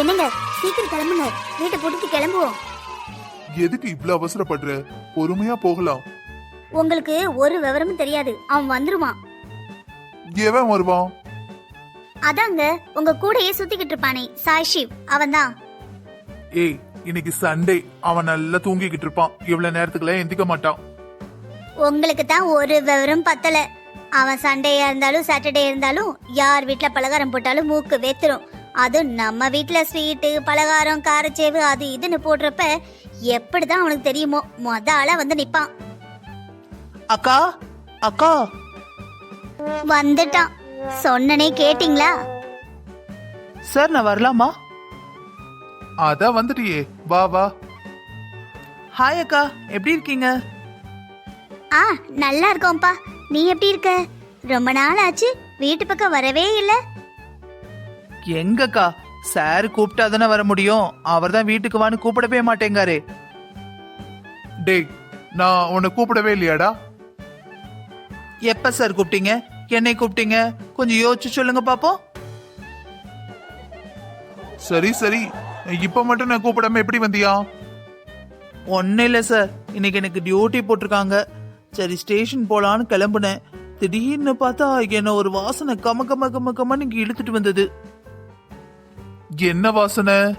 என்னங்க சீக்கிரம் கிளம்புங்க. வீட்டை போட்டுட்டு கிளம்புவோம். எதுக்கு இவ்ளோ அவசரப்படுற? பொறுமையா போகலாம். உங்களுக்கு ஒரு விவரமும் தெரியாது. அவன் வந்துருவான். எவன் வருவான்? அதாங்க உங்க கூடயே சுத்திக்கிட்டு இருப்பானே. சாய் ஷிவ் அவன்தான். ஏய் இன்னைக்கு சண்டே. அவன் நல்லா தூங்கிக்கிட்டு இருப்பான். இவ்வளவு நேரத்துக்குலாம் எந்திக்க மாட்டான். உங்களுக்கு தான் ஒரு விவரம் பத்தல. அவன் சண்டேயா இருந்தாலும் சாட்டர்டே இருந்தாலும் யார் வீட்ல பலகாரம் போட்டாலும் மூக்கு வெத்துரும். அதுவும் நம்ம வீட்ல ஸ்வீட்டு பலகாரம் காரச்சேவு அது இதுன்னு போடுறப்ப எப்படிதான் அவனுக்கு தெரியுமோ மொத ஆளா வந்து நிப்பான். அக்கா அக்கா. வந்துட்டான். சொன்னனே கேட்டிங்களா? சார் நான் வரலாமா? அதான் வந்துட்டியே. வா வா. ஹாய் அக்கா. எப்படி இருக்கீங்க? ஆ நல்லா இருக்கோம்ப்பா. நீ எப்படி இருக்க? ரொம்ப நாள் ஆச்சு வீட்டு பக்கம் வரவே இல்ல. எங்கக்கா? சார் கூப்பிட்டா தானே வர முடியும். அவர் தான் வீட்டுக்கு வான்னு கூப்பிடவே மாட்டேங்காரே. டேய் நான் உன்னை கூப்பிடவே இல்லையாடா? எப்ப சார் கூப்பிட்டீங்க? என்னை கூப்பிட்டீங்க? கொஞ்சம் யோசிச்சு சொல்லுங்க பாப்போம். சரி சரி. இப்ப மட்டும் நான் கூப்பிடாம எப்படி வந்தியா? ஒன்னும் இல்லை சார். இன்னைக்கு எனக்கு டியூட்டி போட்டிருக்காங்க. சரி ஸ்டேஷன் போலான்னு கிளம்புனேன். திடீர்னு பார்த்தா என்ன ஒரு வாசனை கம கம கம கமன்னு இழுத்துட்டு வந்தது. என்ன வாசனை?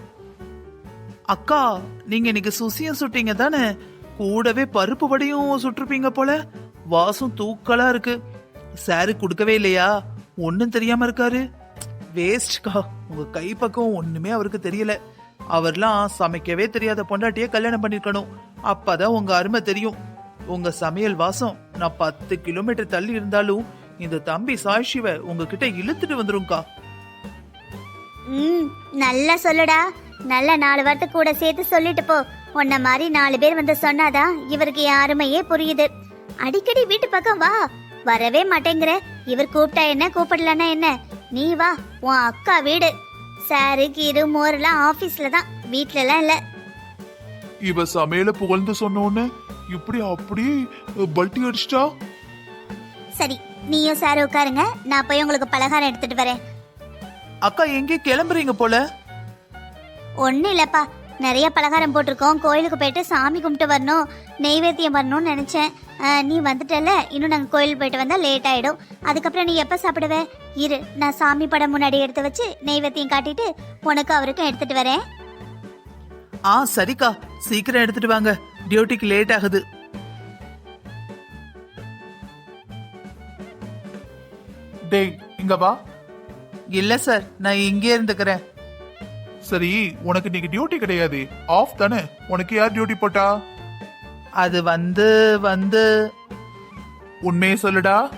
அக்கா நீங்க இன்னைக்கு சுசியம் சுட்டீங்க தானே? கூடவே பருப்பு வடையும் சுட்டிருப்பீங்க போல. வாசம் தூக்கலா இருக்கு. சாரு கொடுக்கவே இல்லையா? ஒன்னும் தெரியாம இருக்காரு. வேஸ்ட்கா உங்க கை பக்கம் ஒண்ணுமே அவருக்கு தெரியல. அவர்லாம் சமைக்கவே தெரியாத பொண்டாட்டியே கல்யாணம் பண்ணிருக்கணும். அப்பதான் உங்க அருமை தெரியும். உங்க சமையல் வாசம் நான் பத்து கிலோமீட்டர் தள்ளி இருந்தாலும் இந்த தம்பி சாய்ஷிவ உங்ககிட்ட இழுத்துட்டு வந்துரும்க்கா. ம் நல்லா சொல்லுடா. நல்ல நாலு வார்த்தை கூட சேர்த்து சொல்லிட்டு போ. உன்ன மாதிரி நாலு பேர் வந்து சொன்னாதான் இவருக்கு என் அருமையே புரியுது. அடிக்கடி வீட்டு பக்கம் வா. வரவே மாட்டேங்கிற. இவர் கூப்பிட்டா என்ன கூப்பிடலன்னா என்ன? நீ வா உன் அக்கா வீடு. சாரு கீரு மோரெல்லாம் ஆபீஸ்ல தான். வீட்ல எல்லாம் இல்ல. இவ சமையல புகழ்ந்து சொன்ன உடனே இப்படி அப்படியே பல்ட்டி அடிச்சிட்டா? சரி நீயும் சார் உட்காருங்க. நான் போய் உங்களுக்கு பலகாரம் எடுத்துட்டு வரேன். அக்கா எங்கே கிளம்புறீங்க போல? ஒன்றும் இல்லைப்பா. நிறைய பலகாரம் போட்டிருக்கோம். கோயிலுக்கு போயிட்டு சாமி கும்பிட்டு வரணும். நெய்வேத்தியம் பண்ணணும்னு நினச்சேன். நீ வந்துட்டல இன்னும் நாங்கள் கோயில் போயிட்டு வந்தால் லேட் ஆகிடும் அதுக்கப்புறம் நீ எப்போ சாப்பிடுவ? இரு நான் சாமி படம் முன்னாடி எடுத்து வச்சு நெய்வேத்தியம் காட்டிட்டு உனக்கு அவருக்கும் எடுத்துட்டு வரேன். ஆ சரிக்கா. சீக்கிரம் எடுத்துட்டு வாங்க. டியூட்டிக்கு லேட் ஆகுது. டேய் இங்க வா. இல்ல சார். நான் இங்கே இருந்துக்கிறேன். சரி உனக்கு இன்னைக்கு டியூட்டி கிடையாது. ஆஃப் தானே? உனக்கு யார் டியூட்டி போட்டா? அது வந்து வந்து. உண்மையை சொல்லுடா.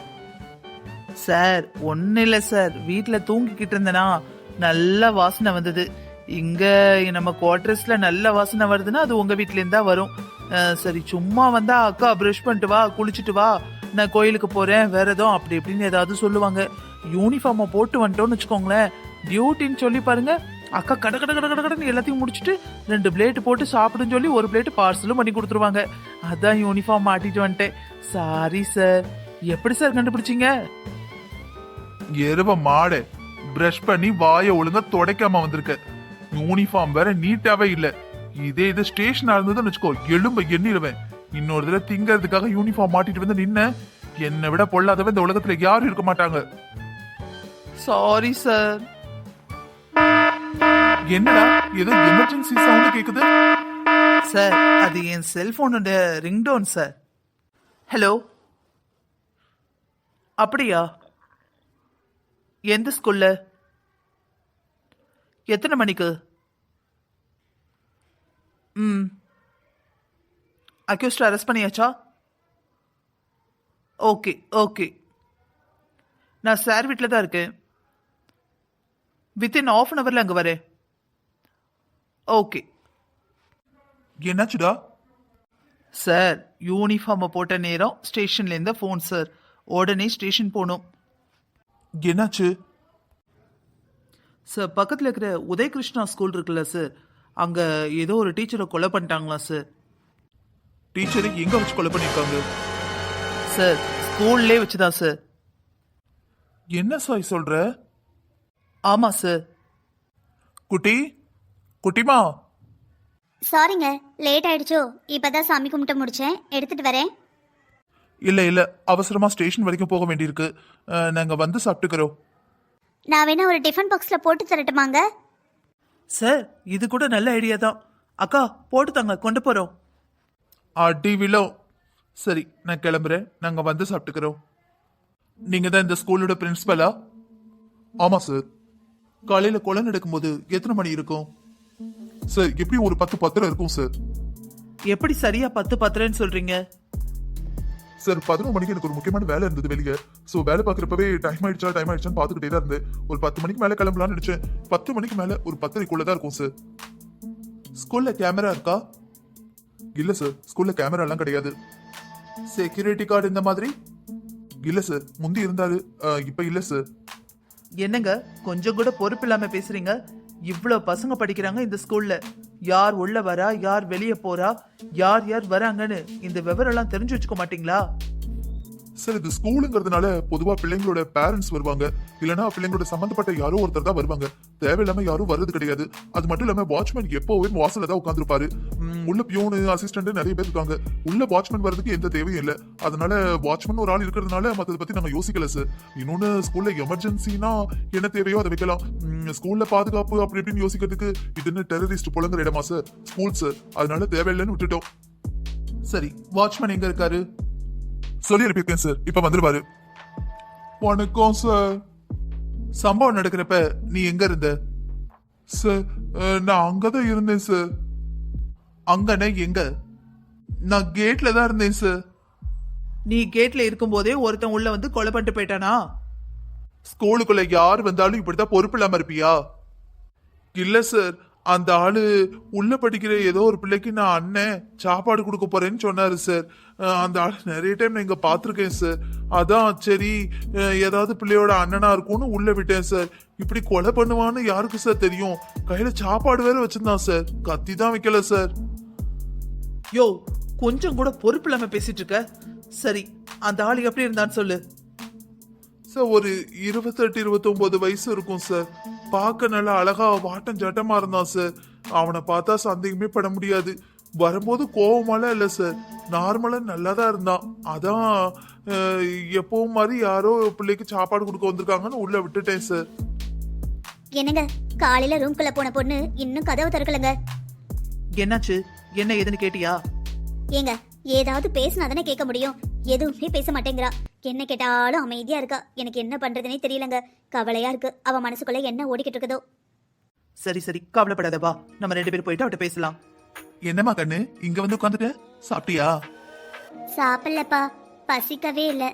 சார் ஒன்றும் இல்லை சார். வீட்டில் தூங்கிக்கிட்டு இருந்தேனா நல்ல வாசனை வந்தது. இங்க நம்ம குவார்டர்ஸ்ல நல்ல வாசனை வருதுன்னா அது உங்க வீட்லேருந்து தான் வரும். அஹ், சரி சும்மா வந்தா அக்கா ப்ரஷ் பண்ணிட்டு வா குளிச்சுட்டு வா. நான் கோயிலுக்கு போறேன் வேற எதுவும் அப்படி இப்படின்னு ஏதாவது சொல்லுவாங்க. யூனிஃபார்மை போட்டு வந்துட்டோம்னு வச்சுக்கோங்களேன். டியூட்டின்னு சொல்லி பாருங்க. அக்கா கட கட கட கட கடன்னு எல்லாத்தையும் முடிச்சுட்டு ரெண்டு பிளேட் போட்டு சாப்பிடுன்னு சொல்லி ஒரு பிளேட் பார்சலும் பண்ணி கொடுத்துருவாங்க. அதான் யூனிஃபார்ம் மாட்டிட்டு வந்துட்டேன். சாரி சார் எப்படி சார் கண்டுபிடிச்சீங்க? எருவ மாடு. பிரஷ் பண்ணி வாயை ஒழுங்கா துடைக்காம வந்திருக்க. யூனிஃபார்ம் வேற நீட்டாவே இல்ல. இதே இது ஸ்டேஷனா இருந்ததுன்னு வச்சுக்கோ எலும்ப எண்ணிடுவேன். இன்னொரு தடவை திங்கிறதுக்காக யூனிஃபார்ம் மாட்டிட்டு வந்து நின்ன என்னை விட பொல்லாதவன் இந்த உலகத்துல யாரும் இருக்க மாட்டாங்க. சாரி சார் என்னடா? ஏதோ எமர்ஜென்சி சவுண்ட் கேக்குது. சார் அது என் செல்போனோட ரிங்டோன் சார் ஹலோ அப்படியா? எந்த ஸ்கூல்ல எத்தனை மணிக்கு? ம். அக்யூஸ்ட் அரெஸ்ட் பண்ணியாச்சா? ஓகே ஓகே நான் சார் வீட்டில் தான் இருக்கேன். வித்தின் ஆஃப் அன் ஹவரில் அங்கே வரேன். ஓகே என்னாச்சுடா? சார் யூனிஃபார்மை போட்ட நேரம் ஸ்டேஷன்லேருந்து ஃபோன் சார் உடனே ஸ்டேஷன் போகணும் என்னாச்சு? சார் பக்கத்தில் இருக்கிற உதயகிருஷ்ணா ஸ்கூல் இருக்குல்ல சார் அங்கே ஏதோ ஒரு டீச்சரை கொலை பண்ணிட்டாங்களா சார் டீச்சரை எங்க வச்சு கொலை பண்ணிருக்காங்க? சார் ஸ்கூல்லே வச்சுதான் சார் என்ன சாய் சொல்ற? ஆமாம் சார் குட்டி குட்டிமா? சாரிங்க லேட் ஆயிடுச்சோ. இப்பதான் சாமி கும்பிட்டு முடிச்சேன். எடுத்துட்டு வரேன். இல்ல இல்ல. அவசரமா ஸ்டேஷன் வரைக்கும் போக வேண்டியிருக்கு. அஹ், நாங்க வந்து சாப்பிட்டுக்கிறோம். நான் வேணா ஒரு டிஃபன் பாக்ஸ்ல போட்டு தரட்டுமாங்க? சார் இது கூட நல்ல ஐடியா தான். அக்கா போட்டு தாங்க கொண்டு போறோம். அடி விழோ சரி நான் கிளம்புறேன். நாங்க வந்து சாப்பிட்டுக்கிறோம். நீங்க தான் இந்த ஸ்கூலோட பிரின்சிபலா ஆமா சார் காலையில கொலை நடக்கும்போது எத்தனை மணி இருக்கும்? சார் எப்படி ஒரு பத்து பத்திரம் இருக்கும் சார்? எப்படி சரியா பத்து பத்துறேன்னு சொல்றீங்க? சார் பதினொரு மணிக்கு எனக்கு ஒரு முக்கியமான வேலை இருந்தது வெளியே. ஸோ வேலை பார்க்குறப்பவே டைம் ஆயிடுச்சா டைம் ஆயிடுச்சான்னு பார்த்துக்கிட்டே தான் இருந்தேன். ஒரு பத்து மணிக்கு மேலே கிளம்பலாம்னு நினைச்சேன். பத்து மணிக்கு மேலே ஒரு பத்தரைக்குள்ள தான் இருக்கும் சார். ஸ்கூல்ல கேமரா இருக்கா? இல்ல சார். ஸ்கூல்ல கேமரா எல்லாம் கிடையாது. செக்யூரிட்டி கார்டு இந்த மாதிரி? இல்ல சார். முந்தி இருந்தாரு. இப்ப இல்ல சார். என்னங்க கொஞ்சம் கூட பொறுப்பு இல்லாம பேசுறீங்க? இவ்வளோ பசங்க படிக்கிறாங்க இந்த ஸ்கூல்ல. யார் உள்ள வரா யார் வெளியே போறா யார் யார் வராங்கன்னு இந்த விவரம் எல்லாம் தெரிஞ்சு வச்சுக்க மாட்டீங்களா? சார் இது ஸ்கூலுங்கிறதுனால பொதுவா பிள்ளைங்களோட பேரண்ட்ஸ் வருவாங்க. இல்லனா பிள்ளைங்களோட சம்பந்தப்பட்ட யாரோ ஒருத்தர் தான் வருவாங்க. தேவையில்லாம யாரும் வர்றது கிடையாது. அது மட்டும் இல்லாம வாட்ச்மேன் எப்போவே வாசல்ல தான் உட்காந்துருப்பாரு உள்ள பியூனு அசிஸ்டன்ட் நிறைய பேர் இருக்காங்க. உள்ள வாட்ச்மேன் வர்றதுக்கு எந்த தேவையும் இல்லை. அதனால வாட்ச்மேன் ஒரு ஆள் இருக்கிறதுனால மற்றதை பத்தி நாங்க யோசிக்கல சார் இன்னொன்னு ஸ்கூல்ல எமர்ஜென்சினா என்ன தேவையோ அதை வைக்கலாம். ஸ்கூலில் ஸ்கூல்ல பாதுகாப்பு அப்படி இப்படின்னு யோசிக்கிறதுக்கு இது என்ன டெரரிஸ்ட் புலங்குற இடமா சார் ஸ்கூல் சார் அதனால தேவையில்லைன்னு விட்டுட்டோம். சரி வாட்ச்மேன் எங்க இருக்காரு? சொல்லி அனுப்பியிருக்கேன் சார் இப்ப வந்துருவாரு. வணக்கம் சார் சம்பவம் நடக்கிறப்ப நீ எங்க இருந்த? சார் நான் அங்கதான் இருந்தேன் சார் அங்கன எங்க? நான் கேட்ல தான் இருந்தேன் சார் நீ கேட்ல இருக்கும்போதே ஒருத்தன் உள்ள வந்து கொலை பண்ணிட்டு போயிட்டானா? ஸ்கூலுக்குள்ள யார் வந்தாலும் இப்படித்தான் பொறுப்பு இல்லாம இருப்பியா? இல்ல சார் அந்த ஆளு உள்ள படிக்கிற ஏதோ ஒரு பிள்ளைக்கு நான் அண்ணன் சாப்பாடு கொடுக்க போறேன்னு சொன்னாரு சார் அந்த ஆள். நிறைய டைம் நான் இங்க பாத்திருக்கேன் சார் அதான் சரி ஏதாவது பிள்ளையோட அண்ணனா இருக்கும்னு உள்ள விட்டேன் சார் இப்படி கொலை பண்ணுவான்னு யாருக்கு சார் தெரியும்? கையில சாப்பாடு வேற வச்சிருந்தான் சார் கத்தி தான் வைக்கல சார் யோ கொஞ்சம் கூட பொறுப்பு இல்லாம பேசிட்டு இருக்க. சரி அந்த ஆள் எப்படி இருந்தான்னு சொல்லு. சார் ஒரு இருபத்தெட்டு இருபத்தொன்பது வயசு இருக்கும் சார் பார்க்க நல்லா அழகா வாட்டம் ஜட்டமா இருந்தான் சார் அவனை பார்த்தா சந்தேகமே பட முடியாது. வரும்போது கோவமாலாம் இல்லை சார் நார்மலா நல்லா தான் இருந்தான். அதான் எப்பவும் மாதிரி யாரோ பிள்ளைக்கு சாப்பாடு கொடுக்க வந்திருக்காங்கன்னு உள்ள விட்டுட்டேன் சார் என்னங்க? காலையில ரூம்குள்ள போன பொண்ணு இன்னும் கதவு திறக்கலங்க. என்னாச்சு? என்ன ஏதுன்னு கேட்டியா? ஏங்க ஏதாவது பேசினா தானே கேட்க முடியும். எதுவுமே பேச மாட்டேங்கிறா. என்ன கேட்டாலும் அமைதியா இருக்கா? எனக்கு என்ன பண்றதுனே தெரியலங்க. கவலையா இருக்கு. அவ மனசுக்குள்ள என்ன ஓடிக்கிட்டு இருக்குதோ. சரி சரி. கவலைப்படாத வா. நம்ம ரெண்டு பேரும் போயிட்டு அவட்ட பேசலாம். என்னம்மா கண்ணு? இங்க வந்து உட்காந்துட்ட சாப்பிட்டியா? சாப்பிடலப்பா. பசிக்கவே இல்ல.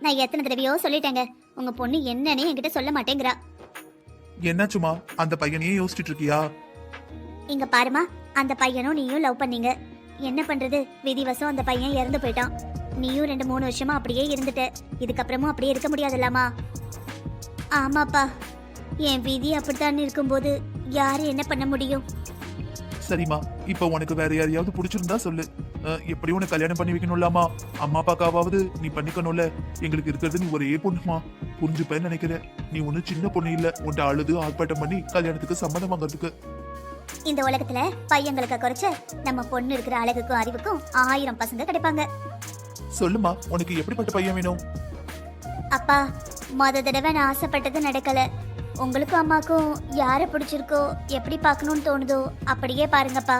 நான் எத்தனை தடவையோ சொல்லிட்டேங்க. உங்க பொண்ணு என்னன்னு என்கிட்ட சொல்ல மாட்டேங்கிறா. என்னாச்சுமா அந்த பையனையே யோசிச்சுட்டு இருக்கியா இங்க பாருமா அந்த பையனும் நீயும் லவ் பண்ணீங்க. என்ன பண்றது? விதிவசம் அந்த பையன் இறந்து போயிட்டான். நீயும் ரெண்டு மூணு வருஷமா அப்படியே இருந்துட்ட. இதுக்கப்புறமும் அப்படியே இருக்க முடியாதுல்லம்மா. ஆமாப்பா. என் விதி அப்படித்தான் இருக்கும்போது யாரு என்ன பண்ண முடியும்? சரிம்மா இப்ப உனக்கு வேற யாரையாவது பிடிச்சிருந்தா சொல்லு. அஹ், எப்படியும் உனக்கு கல்யாணம் பண்ணி வைக்கணும்லாமா? அம்மா அப்பாக்காவது நீ பண்ணிக்கணும்ல. எங்களுக்கு இருக்கிறது நீ ஒரே பொண்ணுமா? புரிஞ்சுப்பேன்னு நினைக்கிறேன். நீ ஒண்ணு சின்ன பொண்ணு இல்ல. உன்ட்ட அழுது ஆர்ப்பாட்டம் பண்ணி கல்யாணத்துக்கு சம்மதம் வாங்குறதுக்கு. இந்த உலகத்துல பையங்களுக்கு குறைச்ச நம்ம பொண்ணு இருக்கிற அழகுக்கும் அறிவுக்கும் ஆயிரம் பசங்க கிடைப்பாங்க. சொல்லுமா உனக்கு எப்படிப்பட்ட பையன் வேணும்? அப்பா மொத தடவை நான் ஆசைப்பட்டது நடக்கல. உங்களுக்கும் அம்மாக்கும் யாரை பிடிச்சிருக்கோ எப்படி பார்க்கணும்னு தோணுதோ அப்படியே பாருங்கப்பா.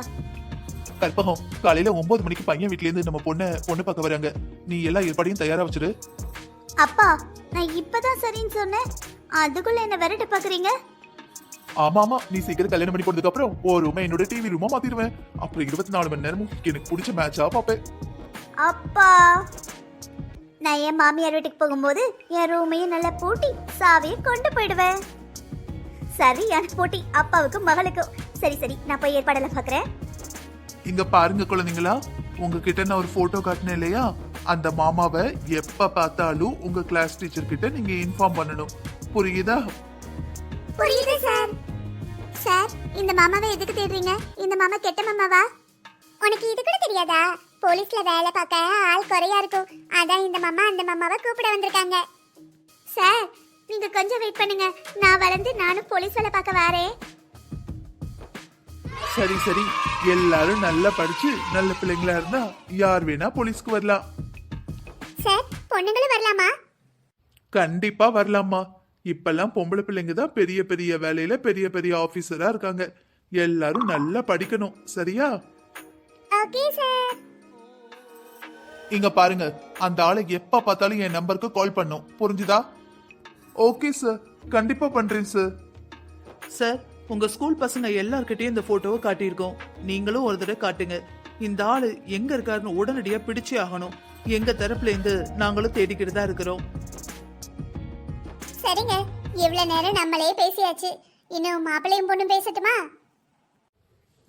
கற்பகம் காலையில ஒன்பது மணிக்கு பையன் வீட்ல இருந்து நம்ம பொண்ணை பொண்ணு பார்க்க வராங்க. நீ எல்லா ஏற்பாடையும் தயாரா வச்சிரு. அப்பா நான் இப்பதான் சரின்னு சொன்னேன். அதுக்குள்ள என்ன விரட்டு பாக்குறீங்க? ஆமா ஆமா நீ சீக்கிரம் கல்யாணம் பண்ணி போனதுக்கு அப்புறம் ஒரு ரூமை என்னோட டிவி ரூமா மாத்திடுவேன். அப்புறம் இருபத்தி நாலு மணி நேரமும் எனக்கு பிடிச்ச மேட்சா பாப்பேன் அப்பா! நான் என் மாமியார் வீட்டுக்கு போகும்போது என் ரூமையும் நல்லா பூட்டி சாவியை கொண்டு போயிடுவேன். சரியான போட்டி. அப்பாவுக்கும் மகளுக்கும். சரி சரி நான் போய் ஏற்பாடெல்லாம் பார்க்குறேன். இங்க பாருங்க குழந்தைங்களா உங்ககிட்ட நான் ஒரு போட்டோ காட்டினேன் இல்லையா? அந்த மாமாவை எப்ப பார்த்தாலும் உங்க கிளாஸ் டீச்சர் கிட்ட நீங்க இன்ஃபார்ம் பண்ணணும். புரியுதா? புரியுது சார் சார் இந்த மாமாவை எதுக்கு தேடுறீங்க? இந்த மாமா கெட்ட மாமாவா? உனக்கு இது கூட தெரியாதா? போலீஸ்ல வேலை பார்க்க ஆள் குறையா இருக்கும். அதான் இந்த மாமா அந்த மாமாவை கூப்பிட வந்திருக்காங்க. சார் நீங்க கொஞ்சம் வெயிட் பண்ணுங்க. நான் வளர்ந்து நானும் போலீஸ் வேலை பார்க்க வரேன். சரி சரி. எல்லாரும் நல்லா படிச்சு நல்ல பிள்ளைங்களா இருந்தா யார் வேணா போலீஸ்க்கு வரலாம். சார் பொண்ணுங்களும் வரலாமா? கண்டிப்பா வரலாமா இப்பெல்லாம் பொம்பளை பிள்ளைங்க தான் பெரிய பெரிய வேலையில பெரிய பெரிய ஆபீசரா இருக்காங்க. எல்லாரும் நல்லா படிக்கணும். சரியா? Okay sir. இங்க பாருங்க. அந்த ஆளை எப்ப பார்த்தாலும் என் நம்பருக்கு கால் பண்ணும். புரிஞ்சுதா? ஓகே சார் கண்டிப்பா பண்றேன் சார் சார் உங்க ஸ்கூல் பசங்க எல்லார்கிட்டயும் இந்த போட்டோவை காட்டியிருக்கோம். நீங்களும் ஒரு தடவை காட்டுங்க. இந்த ஆளு எங்க இருக்காருன்னு உடனடியா பிடிச்சே ஆகணும். எங்க தரப்புல இருந்து நாங்களும் தேடிக்கிட்டு தான் இருக்கிறோம். சரிங்க. இவ்வளவு நேரம் நம்மளே பேசியாச்சு. இன்னும் மாப்பிள்ளையும் பொண்ணும் பேசட்டுமா?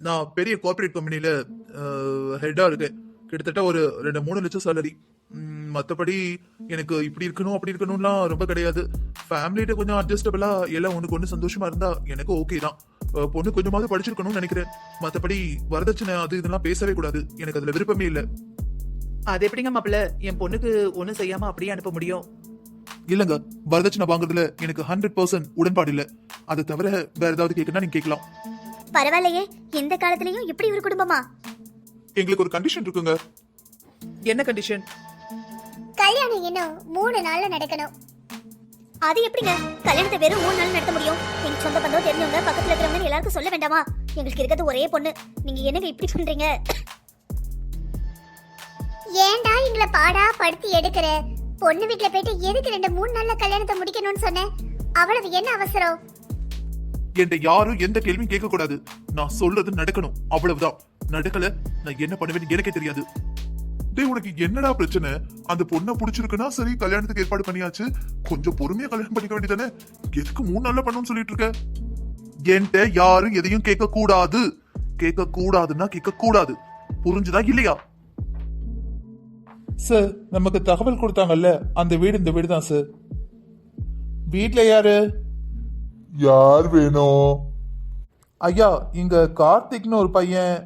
நான் பெரிய கார்ப்பரேட் கம்பெனில ஹெட்டா இருக்கேன். கிட்டத்தட்ட ஒரு ரெண்டு மூணு லட்சம் சேலரி மற்றபடி எனக்கு இப்படி இருக்கணும் அப்படி இருக்கணும்லாம் ரொம்ப கிடையாது. ஃபேமிலிட்ட கொஞ்சம் அட்ஜஸ்டபிளா எல்லாம் ஒண்ணுக்கு ஒன்று சந்தோஷமா இருந்தா எனக்கு ஓகே தான். பொண்ணு கொஞ்சமாவது படிச்சிருக்கணும்னு நினைக்கிறேன். மற்றபடி வரதட்சணை அது இதெல்லாம் பேசவே கூடாது. எனக்கு அதுல விருப்பமே இல்லை. அது எப்படிங்க மாப்பிள்ள? என் பொண்ணுக்கு ஒண்ணும் செய்யாம அப்படியே அனுப்ப முடியும்? இல்லங்க. வரதட்சணை வாங்குறதுல எனக்கு ஹண்ட்ரட் பர்சன்ட் உடன்பாடு இல்லை. அதை தவிர வேற ஏதாவது கேட்கணும்னா நீங்க கேட்கலாம் பரவாயில்லையே. இந்த காலத்துலயும் இப்படி ஒரு குடும்பமா? எங்களுக்கு ஒரு கண்டிஷன் இருக்குங்க. என்ன கண்டிஷன் கல்யாணம் இன்னும் மூணு நாள்ல நடக்கணும். அது எப்படிங்க? கல்யாணத்தை வெறும் மூணு நாள் நடத்த முடியும்? எங்க சொந்த பந்தம் தெரிஞ்சவங்க பக்கத்துல இருக்கிறவங்க எல்லாருக்கும் சொல்ல வேண்டாமா? எங்களுக்கு இருக்கிறது ஒரே பொண்ணு. நீங்க என்னங்க இப்படி பண்றீங்க? ஏன்டா எங்களை பாடா படுத்தி எடுக்கிற? பொண்ணு வீட்ல போயிட்டு எதுக்கு ரெண்டு மூணு நாள்ல கல்யாணத்தை முடிக்கணும்னு சொன்னேன்? அவ்வளவு என்ன அவசரம்? என்கிட்ட யாரும் எந்த கேள்வியும் கேட்க கூடாது நான் சொல்றது நடக்கணும். அவ்வளவுதான். நடக்கல நான் என்ன பண்ணுவேன்னு எனக்கே தெரியாது. டேய் உனக்கு என்னடா பிரச்சனை? அந்த பொண்ணை பிடிச்சிருக்குன்னா சரி கல்யாணத்துக்கு ஏற்பாடு பண்ணியாச்சு. கொஞ்சம் பொறுமையா கல்யாணம் பண்ணிக்க வேண்டியதானே? எதுக்கு மூணு நாள்ல பண்ணணும்னு சொல்லிட்டு இருக்க? என்கிட்ட யாரும் எதையும் கேட்க கூடாது கேட்க கூடாதுன்னா கேட்க கூடாது புரிஞ்சுதா இல்லையா? சார் நமக்கு தகவல் கொடுத்தாங்கல்ல அந்த வீடு இந்த வீடு தான் சார் வீட்ல யாரு? யார் வேணும் ஐயா இங்க கார்த்திக்னு ஒரு பையன்.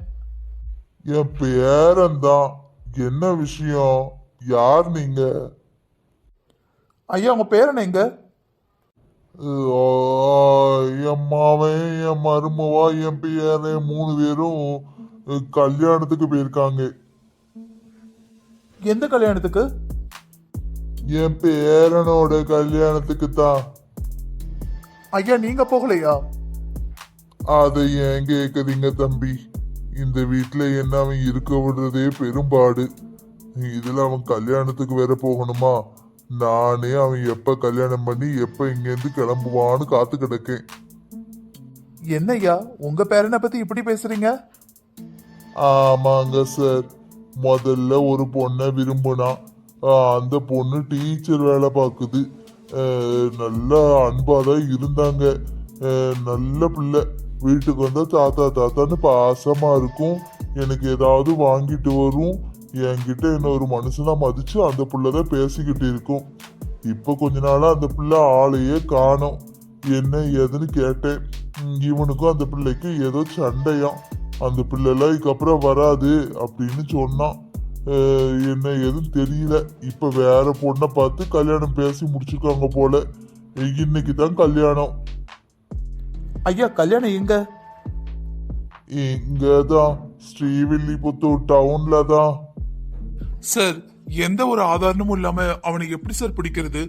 என் பேரன் தான் என்ன விஷயம்? யார் நீங்க? ஐயா உங்க பேரன் எங்க ஆ, என் மாவன் என் மருமவா என் பேரன் மூணு பேரும் கல்யாணத்துக்கு போயிருக்காங்க. எந்த கல்யாணத்துக்கு? என் பேரனோட கல்யாணத்துக்கு தான். ஐயா நீங்க போகலையா? அதை ஏன் கேக்குறீங்க தம்பி? இந்த வீட்ல என்ன அவன் இருக்க விடுறதே பெரும்பாடு. இதுல அவன் கல்யாணத்துக்கு வேற போகணுமா? நானே அவன் எப்ப கல்யாணம் பண்ணி எப்ப இங்கேருந்து கிளம்புவான்னு காத்து கிடக்கேன். என்ன ஐயா உங்க பேரனை பத்தி இப்படி பேசுறீங்க? ஆமாங்க சார். முதல்ல ஒரு பொண்ணை விரும்புனான் ஆஹ் அந்த பொண்ணு டீச்சர் வேலை பார்க்குது நல்ல அன்பா தான் இருந்தாங்க. நல்ல பிள்ளை. வீட்டுக்கு வந்தால் தாத்தா தாத்தான்னு பாசமாக இருக்கும். எனக்கு ஏதாவது வாங்கிட்டு வரும். என்கிட்ட என்ன ஒரு மனுஷனாக மதித்து அந்த பிள்ளை தான் பேசிக்கிட்டு இருக்கும். இப்போ கொஞ்ச நாளாக அந்த பிள்ளை ஆளையே காணோம். என்ன ஏதுன்னு கேட்டேன். இவனுக்கும் அந்த பிள்ளைக்கும் ஏதோ சண்டையாம். அந்த பிள்ளைலாம் இதுக்கப்புறம் வராது அப்படின்னு சொன்னான். என்ன எதுவும் தெரியல. இப்போ வேற பொண்ணை பார்த்து கல்யாணம் பேசி முடிச்சிருக்காங்க போல. இன்னைக்கு தான் கல்யாணம். ஐயா கல்யாணம் எங்க? இங்கதான். ஸ்ரீவில்லிபுத்தூர் டவுன்ல தான் சார் எந்த ஒரு ஆதாரமும் இல்லாம அவனை எப்படி சார் பிடிக்கிறது?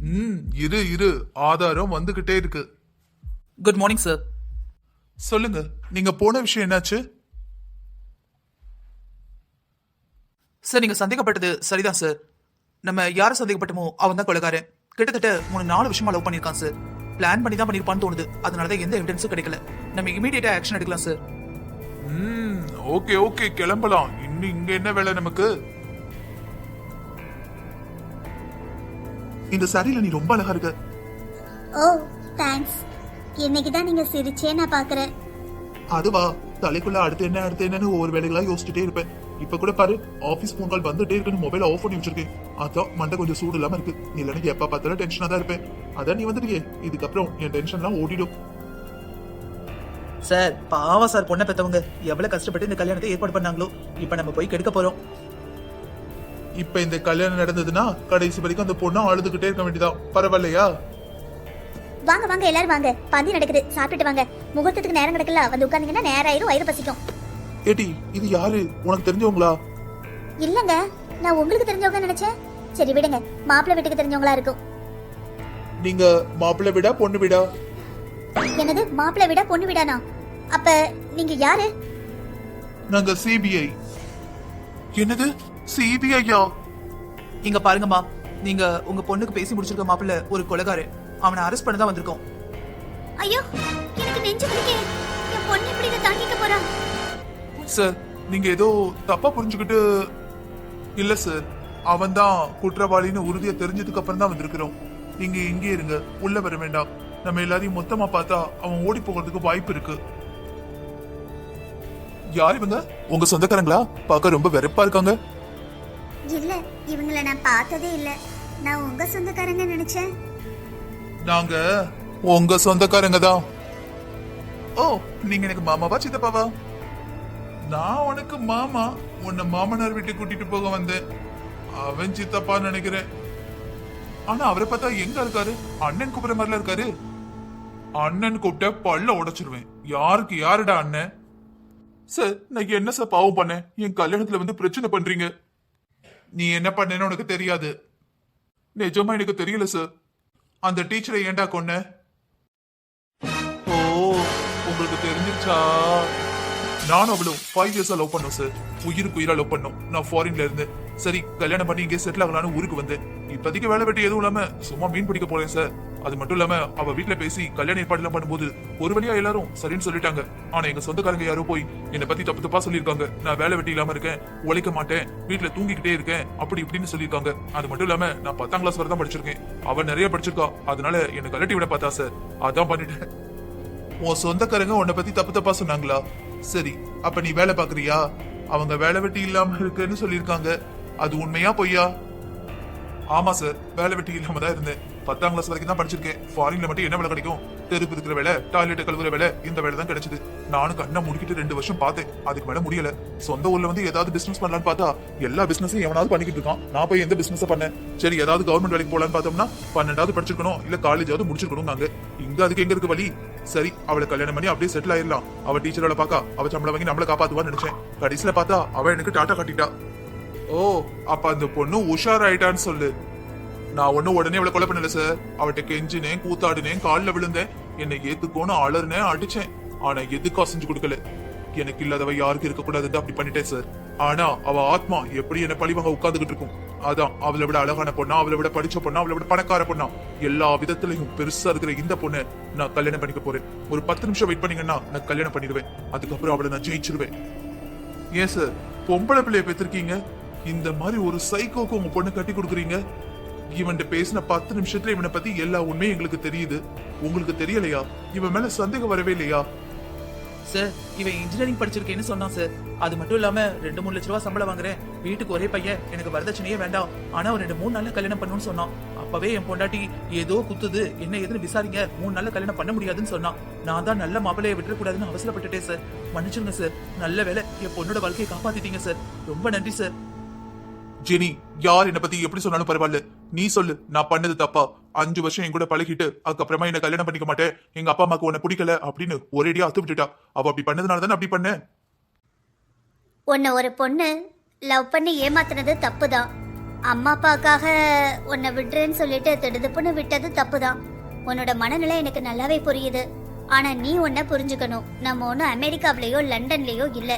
ம் இரு இரு. ஆதாரம் வந்துகிட்டே இருக்கு. குட் மார்னிங் சார் சொல்லுங்க நீங்க போன விஷயம் என்னாச்சு? சார் நீங்க சந்தேகப்பட்டது சரிதான் சார் நம்ம யாரை சந்தேகப்பட்டமோ அவன் தான் கொலைகாரன். கிட்டத்தட்ட மூணு நாலு விஷயமா லவ் பண்ணியிருக்கான் சார் பிளான் பண்ணி தான் பண்ணியிருப்பான்னு தோணுது. அதனால தான் எந்த எவிடன்ஸும் கிடைக்கல. நம்ம இமீடியட்டா ஆக்ஷன் எடுக்கலாம் சார் ம் ஓகே ஓகே கிளம்பலாம். இன்னும் இங்க என்ன வேலை நமக்கு? இந்த சாரியில நீ ரொம்ப அழகா இருக்க. ஓ தேங்க்ஸ் இன்னைக்கு தான் நீங்க சிரிச்சே நான் பாக்குறேன். அதுவா தலைக்குள்ள அடுத்து என்ன அடுத்து என்னன்னு ஒவ்வொரு வேலைகளா யோசிச்சுட்டே இருப்பேன். இப்ப கூட பாரு ஆபீஸ் போன் கால் வந்துட்டே இருக்குன்னு மொபைல் ஆஃப் பண்ணி வச்சிருக்கேன். அதான் மண்டை கொஞ்சம் சூடு இல்லாம இருக்கு. இல்லைன்னா எப்ப பார்த்தாலும் டென்ஷனா தான் இருப்பேன். அதான் நீ வந்துட்டியே. இதுக்கப்புறம் என் டென்ஷன்லாம் ஓடிடும். சார் பாவம் சார் பொண்ணை பெத்தவங்க. எவ்வளவு கஷ்டப்பட்டு இந்த கல்யாணத்தை ஏற்பாடு பண்ணாங்களோ. இப்ப நம்ம போய் கெடுக்க போறோம். இப்ப இந்த கல்யாணம் நடந்ததுன்னா கடைசி வரைக்கும் அந்த பொண்ணு அழுதுகிட்டே இருக்க வேண்டியதா பரவாயில்லையா? வாங்க வாங்க எல்லாரும் வாங்க. பந்தி நடக்குது. சாப்பிட்டுட்டு வாங்க. முகூர்த்தத்துக்கு நேரம் கிடக்கல. வந்து உட்காந்தீங்கன்னா நேரம் ஆயிரும் வயிறு பசிக்கும். ஏடி இது யாரு? உனக்கு தெரிஞ்சவங்களா? இல்லங்க நான் உங்களுக்கு தெரிஞ்சவங்க நினைச்சேன். சரி விடுங்க. மாப்பிள்ளை வீட்டுக்கு தெரிஞ்சவங்களா இருக்கும். நீங்க மாப்பிள்ளை விடா பொண்ணு விடா? என்னது மாப்பிள்ளை விட பொண்ணு விடானா? அப்ப நீங்க யாரு? நாங்க சிபிஐ என்னது? சிபிஐயா இங்க பாருங்கம்மா. நீங்க உங்க பொண்ணுக்கு பேசி முடிச்சிருக்க மாப்பிள்ள ஒரு கொலைகாரு. அவனை அரெஸ்ட் பண்ண தான் வந்திருக்கோம். ஐயோ எனக்கு நெஞ்சு வலிக்கே என் பொண்ணு எப்படி இதை தாங்கிக்க போறா. சார் நீங்க ஏதோ தப்பா புரிஞ்சுக்கிட்டு இல்ல சார். அவன் தான் குற்றவாளின்னு உறுதியா தெரிஞ்சதுக்கு அப்புறம் தான் வந்திருக்கிறோம். நீங்க இங்கே இருங்க உள்ள வர வேண்டாம். நம்ம எல்லாரையும் மொத்தமா பார்த்தா அவன் ஓடி போகிறதுக்கு வாய்ப்பு இருக்கு. யார் இவங்க? உங்க சொந்தக்காரங்களா? பார்க்க ரொம்ப வெறுப்பா இருக்காங்க. இல்ல இவங்கள நான் பார்த்ததே இல்ல. நான் உங்க சொந்தக்காரங்க நினைச்சேன். நாங்க உங்க சொந்தக்காரங்க தான். ஓ நீங்க எனக்கு மாமாவா சித்தப்பாவா? நான் உனக்கு மாமா உன்னை மாமனார் வீட்டு கூட்டிட்டு போக வந்தேன். அவன் சித்தப்பா நினைக்கிறேன். ஆனா அவரை பார்த்தா எங்க இருக்காரு? அண்ணன் கூப்பிடுற மாதிரில இருக்காரு. அண்ணன் கூப்பிட்ட பல்ல உடைச்சிருவேன். யாருக்கு யாருடா அண்ணன்? சார் நான் என்ன சார் பாவம் பண்ணேன்? என் கல்யாணத்துல வந்து பிரச்சனை பண்றீங்க. நீ என்ன பண்ணேன்னு உனக்கு தெரியாது. நிஜமா எனக்கு தெரியல சார். அந்த டீச்சரை ஏன்டா கொன்ன? ஓ உங்களுக்கு தெரிஞ்சிருச்சா? நானும் அவளும் ஃபைவ் இயர்ஸா லவ் பண்ணோம் சார் உயிருக்கு உயிரா லவ் பண்ணோம். நான் ஃபாரின்ல இருந்து சரி கல்யாணம் பண்ணி இங்கே செட்டில் ஆகலான்னு ஊருக்கு வந்தேன். இப்போதைக்கு வேலை வெட்டி எதுவும் இல்லாம சும்மா மீன் பிடிக்க போறேன் சார் அது மட்டும் இல்லாம அவ வீட்டில் பேசி கல்யாண ஏற்பாடுலாம் பண்ணும்போது ஒரு வழியா எல்லாரும் சரின்னு சொல்லிட்டாங்க. ஆனா எங்க சொந்தக்காரங்க யாரோ போய் என்னை பத்தி தப்பு தப்பா சொல்லியிருக்காங்க. நான் வேலை வெட்டி இல்லாம இருக்கேன் உழைக்க மாட்டேன் வீட்டில் தூங்கிக்கிட்டே இருக்கேன் அப்படி இப்படின்னு சொல்லியிருக்காங்க. அது மட்டும் இல்லாம நான் பத்தாம் கிளாஸ் வரை தான் படிச்சிருக்கேன். அவள் நிறைய படிச்சிருக்கா. அதனால என்னை கலட்டி விட பார்த்தா சார் அதான் பண்ணிட்டேன். உன் சொந்தக்காரங்க உன்னை பத்தி தப்பு தப்பா சொன்னாங்களா? சரி அப்ப நீ வேலை பாக்குறியா அவங்க வேலை வெட்டி இல்லாம இருக்குன்னு சொல்லியிருக்காங்க. அது உண்மையா பொய்யா? ஆமா சார் வேலை வெட்டி இல்லாம தான் இருந்தேன். பத்தாம் கிளாஸ் வரைக்கும் தான் படிச்சிருக்கேன். ஃபாரின்ல மட்டும் என்ன வேலை கிடைக்கும்? தெருப்பு இருக்கிற வேலை டாய்லெட் கழுவுற வேலை இந்த வேலை தான் கிடைச்சது. நானும் கண்ணை முடிக்கிட்டு ரெண்டு வருஷம் பார்த்தேன். அதுக்கு மேல முடியல. சொந்த ஊர்ல வந்து ஏதாவது பிசினஸ் பண்ணலாம்னு பார்த்தா எல்லா பிசினஸும் எவனாவது பண்ணிக்கிட்டு இருக்கான். நான் போய் எந்த பிசினஸ் பண்ணேன்? சரி ஏதாவது கவர்மெண்ட் வேலைக்கு போலான்னு பார்த்தோம்னா பன்னெண்டாவது படிச்சிருக்கணும் இல்ல காலேஜாவது முடிச்சிருக்கணும் நாங்க இங்க அதுக்கு எங்க இருக்கு வழி? சரி அவளை கல்யாணம் பண்ணி அப்படியே செட்டில் ஆயிடலாம். அவ டீச்சரோட வேலை பார்க்க அவ சம்பளம் வாங்கி நம்மள காப்பாத்துவான்னு நினைச்சேன். கடைசியில பார்த்தா அவ எனக்கு டாட்டா காட்டிட்டா. ஓ அப்ப அந்த பொண்ணு உஷார் ஆயிட்டான்னு சொல்லு. நான் ஒண்ணும் உடனே அவளை கொலை பண்ணல சார் அவட்ட கெஞ்சினேன் கூத்தாடினேன் காலில் விழுந்தேன். என்னை ஏத்துக்கோன்னு அலர்னேன் அடிச்சேன். ஆனா எதுக்கும் அசைஞ்சு கொடுக்கல. எனக்கு இல்லாதவ யாருக்கு இருக்க அப்படி பண்ணிட்டேன் சார் ஆனா அவ ஆத்மா எப்படி என்ன பழிவாக உட்காந்துக்கிட்டு இருக்கும். அதான் அவளை விட அழகான பொண்ணா அவளை விட படிச்ச பொண்ணா அவளை விட பணக்கார பொண்ணா. எல்லா விதத்திலையும் பெருசா இருக்கிற இந்த பொண்ணு நான் கல்யாணம் பண்ணிக்க போறேன். ஒரு பத்து நிமிஷம் வெயிட் பண்ணீங்கன்னா நான் கல்யாணம் பண்ணிடுவேன். அதுக்கப்புறம் அவளை நான் ஜெயிச்சிருவேன். ஏன் சார் பொம்பளை பிள்ளைய பெற்றிருக்கீங்க இந்த மாதிரி ஒரு சைக்கோக்கு உங்க பொண்ணு கட்டி கொடுக்குறீங்க? இவன்கிட்ட பேசின பத்து நிமிஷத்துல இவனை பத்தி எல்லா உண்மையும் எங்களுக்கு தெரியுது. உங்களுக்கு தெரியலையா? இவன் மேல சந்தேகம் வரவே இல்லையா? சார் இவன் இன்ஜினியரிங் படிச்சிருக்கேன்னு சொன்னான் சார் அது மட்டும் இல்லாம ரெண்டு மூணு லட்ச ரூபா சம்பளம் வாங்குறேன். வீட்டுக்கு ஒரே பையன் எனக்கு வரதட்சணையே வேண்டாம். ஆனா ஒரு ரெண்டு மூணு நாள்ல கல்யாணம் பண்ணணும்னு சொன்னான். அப்பவே என் பொண்டாட்டி ஏதோ குத்துது. என்ன ஏதுன்னு விசாரிங்க. மூணு நாள்ல கல்யாணம் பண்ண முடியாதுன்னு சொன்னான். நான் தான் நல்ல மாப்பிளைய விட்டுறக்கூடாதுன்னு அவசரப்பட்டுட்டேன் சார் மன்னிச்சிருங்க சார் நல்ல வேலை என் பொண்ணோட வாழ்க்கையை காப்பாத்திட்டீங்க சார் ரொம்ப நன்றி சார் ஜெனி யார் என்ன பத்தி எப்படி சொன்னாலும் பரவாயில்ல. நீ சொல்லு. நான் பண்ணது தப்பா? அஞ்சு வருஷம் என் கூட பழகிட்டு அதுக்கப்புறமா என்ன கல்யாணம் பண்ணிக்க மாட்டேன். எங்க அப்பா அம்மாக்கு உன்னை பிடிக்கல அப்படின்னு ஒரேடியா அத்து விட்டுட்டா. அவ அப்படி பண்ணதுனால தானே அப்படி பண்ணேன். உன்னை ஒரு பொண்ணு லவ் பண்ணி ஏமாத்துனது தப்பு தான் அம்மா அப்பாக்காக உன்னை விடுறேன்னு சொல்லிட்டு திடுதுப்புன்னு விட்டது தப்பு தான் உன்னோட மனநிலை எனக்கு நல்லாவே புரியுது. ஆனா நீ உன்னை புரிஞ்சுக்கணும். நம்ம ஒன்றும் அமெரிக்காவிலேயோ லண்டன்லேயோ இல்லை.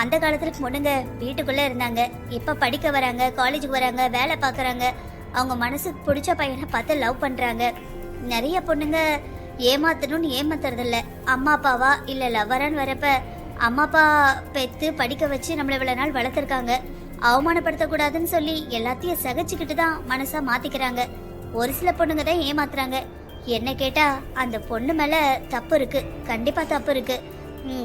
அந்த காலத்துல பொண்ணுங்க வீட்டுக்குள்ள இருந்தாங்க. இப்ப படிக்க வராங்க காலேஜுக்கு வராங்க வேலை பார்க்குறாங்க. அவங்க மனசுக்கு பிடிச்ச பையனை பார்த்து லவ் பண்ணுறாங்க நிறைய பொண்ணுங்க ஏமாத்தணும்னு ஏமாத்துறதில்ல. அம்மா அப்பாவா? இல்லை லவ்வரான்னு வரப்ப அம்மா அப்பா பெற்று படிக்க வச்சு நம்மளை இவ்வளோ நாள் வளர்த்துருக்காங்க. அவமானப்படுத்தக்கூடாதுன்னு சொல்லி எல்லாத்தையும் சகிச்சுக்கிட்டு தான் மனசா மாத்திக்கிறாங்க. ஒரு சில பொண்ணுங்க தான் ஏமாத்துறாங்க. என்ன கேட்டா அந்த பொண்ணு மேல தப்பு இருக்கு. கண்டிப்பா தப்பு இருக்கு.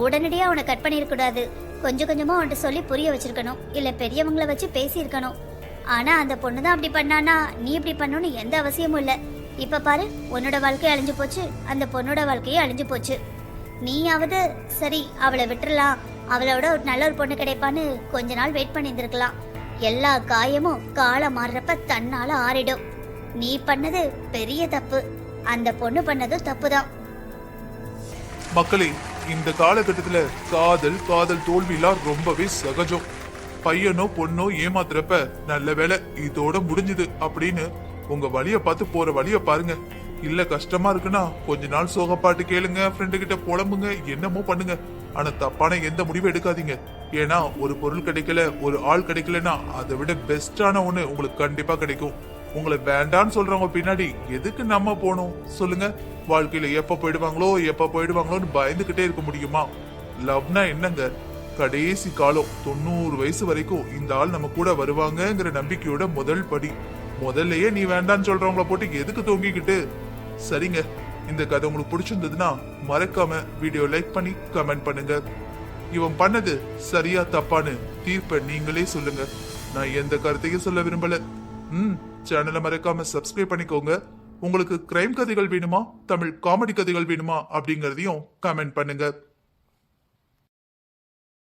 உடனடியாக அவனை கட் பண்ணியிருக்கக்கூடாது கொஞ்சம் கொஞ்சமாக அவன்கிட்ட சொல்லி புரிய வச்சிருக்கணும். இல்லை பெரியவங்கள வச்சு பேசியிருக்கணும். ஆனா அந்த பொண்ணு தான் அப்படி பண்ணானா நீ இப்படி பண்ணணும்னு எந்த அவசியமும் இல்ல. இப்ப பாரு உன்னோட வாழ்க்கை அழிஞ்சு போச்சு அந்த பொண்ணோட வாழ்க்கையும் அழிஞ்சு போச்சு. நீயாவது சரி அவளை விட்டுறலாம். அவளோட ஒரு நல்ல ஒரு பொண்ணு கிடைப்பான்னு கொஞ்ச நாள் வெயிட் பண்ணியிருந்திருக்கலாம். எல்லா காயமும் காலம் மாறுறப்ப தன்னால ஆறிடும். நீ பண்ணது பெரிய தப்பு. அந்த பொண்ணு பண்ணதும் தப்புதான். மக்களே இந்த காலகட்டத்துல காதல் காதல் தோல்விலாம் ரொம்பவே சகஜம். பையனோ பொண்ணோ ஏமாத்துறப்ப நல்ல வேலை இதோட முடிஞ்சுது அப்படின்னு உங்க வழிய பார்த்து போற வழிய பாருங்க. இல்ல கஷ்டமா இருக்குன்னா கொஞ்ச நாள் சோகப்பாட்டு கேளுங்க ஃப்ரெண்டு கிட்ட புலம்புங்க என்னமோ பண்ணுங்க. ஆனா தப்பான எந்த முடிவும் எடுக்காதீங்க. ஏன்னா ஒரு பொருள் கிடைக்கல ஒரு ஆள் கிடைக்கலன்னா அதை விட பெஸ்டான ஒண்ணு உங்களுக்கு கண்டிப்பா கிடைக்கும். உங்களை வேண்டான்னு சொல்றவங்க பின்னாடி எதுக்கு நம்ம போகணும்? சொல்லுங்க. வாழ்க்கையில எப்ப போயிடுவாங்களோ எப்ப போயிடுவாங்களோன்னு பயந்துகிட்டே இருக்க முடியுமா? லவ்னா என்னங்க? கடைசி காலம் தொண்ணூறு வயசு வரைக்கும் இந்த ஆள் நம்ம கூட வருவாங்கங்கிற நம்பிக்கையோட முதல் படி. முதல்லயே நீ வேண்டான்னு சொல்றவங்கள போட்டு எதுக்கு தூங்கிக்கிட்டு? சரிங்க இந்த கதை உங்களுக்கு பிடிச்சிருந்ததுன்னா மறக்காம வீடியோ லைக் பண்ணி கமெண்ட் பண்ணுங்க. இவன் பண்ணது சரியா தப்பான்னு தீர்ப்பை நீங்களே சொல்லுங்க. நான் எந்த கருத்தையும் சொல்ல விரும்பல. ம் சேனலை மறக்காம சப்ஸ்கிரைப் பண்ணிக்கோங்க. உங்களுக்கு கிரைம் கதைகள் வேணுமா? தமிழ் காமெடி கதைகள் வேணுமா? அப்படிங்கறதையும் கமெண்ட் பண்ணுங்க.